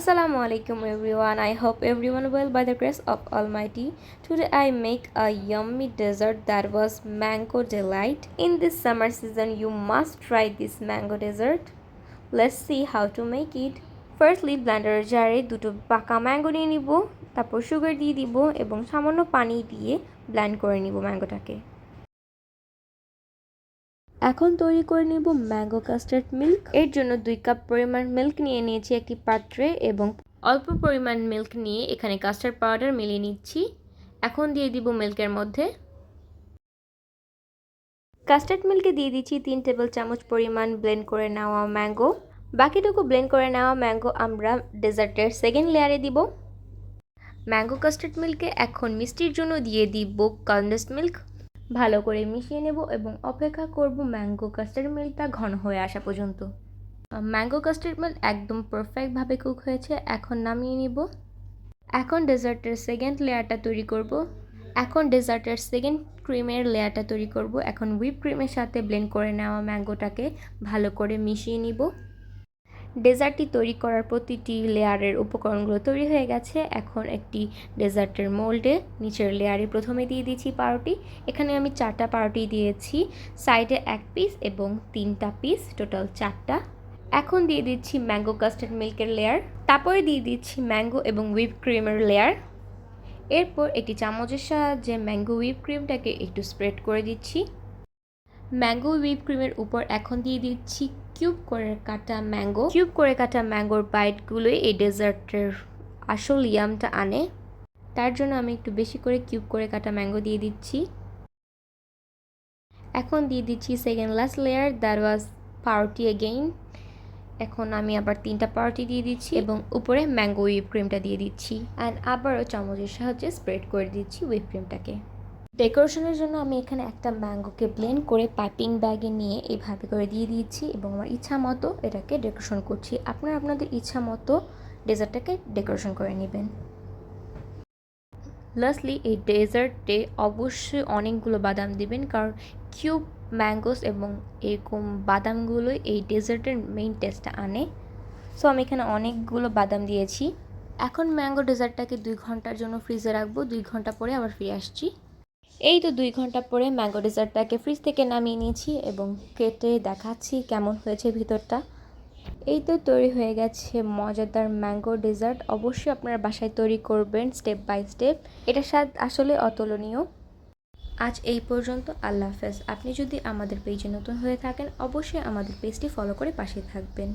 Assalamu alaikum everyone. I hope everyone well by the grace of Almighty. Today I make a yummy dessert that was mango delight. In this summer season you must try this mango dessert. Let's see how to make it. Firstly ব্লেন্ডারের জারে দুটো পাকা mango নিয়ে নিব তারপর sugar দিয়ে দিব এবং সামান্য পানি দিয়ে ব্লেন্ড করে নিব ম্যাঙ্গোটাকে এখন তৈরি করে নেব ম্যাঙ্গো কাস্টার্ড মিল্ক। এর জন্য দুই কাপ পরিমাণ মিল্ক নিয়ে নিয়েছি একটি পাত্রে এবং অল্প পরিমাণ মিল্ক নিয়ে এখানে কাস্টার্ড পাউডার মিলিয়ে নিচ্ছি। এখন দিয়ে দিব মিল্কের মধ্যে। কাস্টার্ড মিল্কে দিয়ে দিচ্ছি তিন টেবিল চামচ পরিমাণ ব্লেন্ড করে নেওয়া ম্যাঙ্গো। বাকিটুকু ব্লেন্ড করে নেওয়া ম্যাঙ্গো আমরা ডেজার্টের সেকেন্ড লেয়ারে দিব। ম্যাঙ্গো কাস্টার্ড মিল্কে এখন মিষ্টির জন্য দিয়ে দিব কনডেন্স মিল্ক। ভালো করে মিশিয়ে নেব এবং অপেক্ষা করব ম্যাঙ্গো কাস্টার্ড মিল্কটা ঘন হয়ে আসা পর্যন্ত। ম্যাঙ্গো কাস্টার্ড মিল্ক একদম পারফেক্টভাবে কুক হয়েছে। এখন নামিয়ে নিব। এখন ডেজার্টের সেকেন্ড লেয়ারটা তৈরি করব। এখন ডেজার্টের সেকেন্ড ক্রিমের লেয়ারটা তৈরি করব। এখন হুইপ ক্রিমের সাথে ব্লেন্ড করে নেওয়া ম্যাঙ্গোটাকে ভালো করে মিশিয়ে নিব। ডেজার্টটি তৈরি করার প্রতিটি লেয়ারের উপকরণগুলো তৈরি হয়ে গেছে। এখন একটি ডেজার্টের মোল্ডে নিচের লেয়ারে প্রথমে দিয়ে দিয়েছি পাউরুটি। এখানে আমি চারটা পাউরুটি দিয়েছি, সাইডে এক পিস এবং তিনটা পিস, টোটাল চারটা। এখন দিয়ে দিচ্ছি ম্যাঙ্গো কাস্টার্ড মিল্কের লেয়ার, তারপরে দিয়ে দিচ্ছি ম্যাঙ্গো এবং হুইপ ক্রিমের লেয়ার। এরপর একটি চামচের সাহায্যে ম্যাঙ্গো হুইপ ক্রিমটাকে একটু স্প্রেড করে দিচ্ছি। ম্যাঙ্গো হুইপ ক্রিমের উপর এখন দিয়ে দিচ্ছি কিউব করে কাটা ম্যাঙ্গো, কিউব করে কাটা ম্যাঙ্গোর বাইটগুলোই এই ডেজার্টের আসল ইয়ামটা আনে। তার জন্য আমি একটু বেশি করে কিউব করে কাটা ম্যাঙ্গো দিয়ে দিচ্ছি। এখন দিয়ে দিচ্ছি second last layer that was পাউরটি again এখন আমি আবার তিনটা পাউরটি দিয়ে দিচ্ছি এবং উপরে ম্যাঙ্গো হুইপ ক্রিমটা দিয়ে দিচ্ছি। অ্যান্ড আবারও চামচের সাহায্যে স্প্রেড করে দিচ্ছি হুইপ ক্রিমটাকে ডেকোরেশনের জন্য আমি এখানে একটা ম্যাঙ্গোকে ব্লেন্ড করে পাইপিং ব্যাগে নিয়ে এইভাবে করে দিয়ে দিয়েছি এবং আমার ইচ্ছা মতো এটাকে ডেকোরেশন করছি। আপনারা আপনাদের ইচ্ছা মতো ডেজার্টটাকে ডেকোরেশন করে নেবেন। লাস্টলি এই ডেজার্টে অবশ্যই অনেকগুলো বাদাম দিবেন কারণ কিউব ম্যাঙ্গোস এবং এরকম বাদামগুলোই এই ডেজার্টের মেইন টেস্টটা আনে। সো আমি এখানে অনেকগুলো বাদাম দিয়েছি। এখন ম্যাঙ্গো ডেজার্টটাকে দুই ঘণ্টার জন্য ফ্রিজে রাখব। দুই ঘণ্টা পরে আবার ফিরে আসছি। এই তো দুই ঘণ্টা পরে ম্যাঙ্গো ডেজার্টটাকে ফ্রিজ থেকে নামিয়ে নিয়েছি এবং কেটে দেখাচ্ছি কেমন হয়েছে ভিতরটা। এই তো তৈরি হয়ে গেছে মজাদার ম্যাঙ্গো ডেজার্ট। অবশ্যই আপনারা বাসায় তৈরি করবেন স্টেপ বাই স্টেপ। এটা স্বাদ আসলে অতুলনীয়। আজ এই পর্যন্ত। আল্লাহ হাফেজ। আপনি যদি আমাদের পেজে নতুন হয়ে থাকেন, অবশ্যই আমাদের পেজটি ফলো করে পাশে থাকবেন।